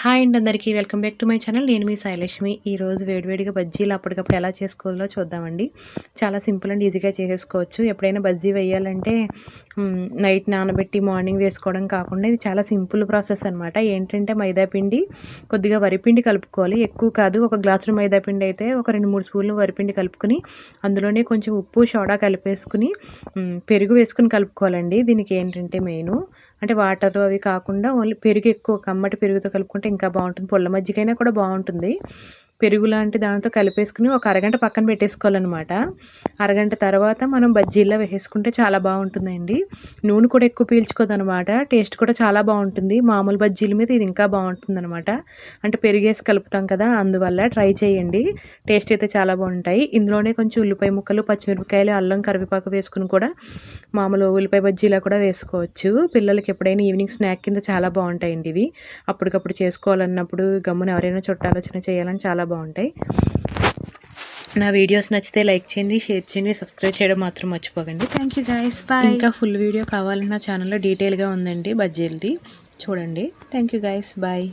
Hi అండి అందరికీ. Welcome back to my channel. నేను మీ సాయలక్ష్మి. ఈరోజు వేడివేడిగా బజ్జీలు అప్పటికప్పుడు ఎలా చేసుకోవాలో చూద్దామండి. చాలా సింపుల్ అండ్ ఈజీగా చేసేసుకోవచ్చు. ఎప్పుడైనా బజ్జీ వేయాలంటే నైట్ నానబెట్టి మార్నింగ్ వేసుకోవడం కాకుండా ఇది చాలా సింపుల్ ప్రాసెస్ అనమాట ఏంటంటే మైదా పిండి కొద్దిగా వరిపిండి కలుపుకోవాలి. ఎక్కువ కాదు ఒక గ్లాసులు మైదా పిండి అయితే ఒక రెండు మూడు స్పూన్లు వరిపిండి కలుపుకొని అందులోనే కొంచెం ఉప్పు సోడా కలిపేసుకుని పెరుగు వేసుకుని కలుపుకోవాలండి. దీనికి ఏంటంటే మెయిన్ అంటే వాటర్ అవి కాకుండా ఓన్లీ పెరుగు ఎక్కువ కమ్మటి పెరుగుతో కలుపుకుంటే ఇంకా బాగుంటుంది. పొల్ల మజ్జిగైనా కూడా బాగుంటుంది. పెరుగు లాంటి దాంతో కలిపేసుకుని ఒక అరగంట పక్కన పెట్టేసుకోవాలన్నమాట. అరగంట తర్వాత మనం బజ్జీల్లో వేసుకుంటే చాలా బాగుంటుందండి. నూనె కూడా ఎక్కువ పీల్చుకోదనమాట టేస్ట్ కూడా చాలా బాగుంటుంది. మామూలు బజ్జీల మీద ఇది ఇంకా బాగుంటుంది అనమాట అంటే పెరిగేసి కలుపుతాం కదా అందువల్ల ట్రై చేయండి. టేస్ట్ అయితే చాలా బాగుంటాయి. ఇందులోనే కొంచెం ఉల్లిపాయ ముక్కలు పచ్చిమిరపకాయలు అల్లం కరివేపాకు వేసుకుని కూడా మామూలు ఉల్లిపాయ బజ్జీలా కూడా వేసుకోవచ్చు. పిల్లలకి ఎప్పుడైనా ఈవినింగ్ స్నాక్ కింద చాలా బాగుంటాయండి ఇవి. అప్పటికప్పుడు చేసుకోవాలన్నప్పుడు గమ్మున ఎవరైనా చుట్టాలు వచ్చినా చేయాలని చాలా బాగుంటాయి. నా వీడియోస్ నచ్చితే లైక్ చేయండి షేర్ చేయండి సబ్స్క్రైబ్ చేయడం మాత్రం మర్చిపోకండి. థ్యాంక్ యూ గైస్ బాయ్ ఇంకా ఫుల్ వీడియో కావాలన్న ఛానల్లో డీటెయిల్గా ఉందండి బజ్జీలది చూడండి. Thank you guys bye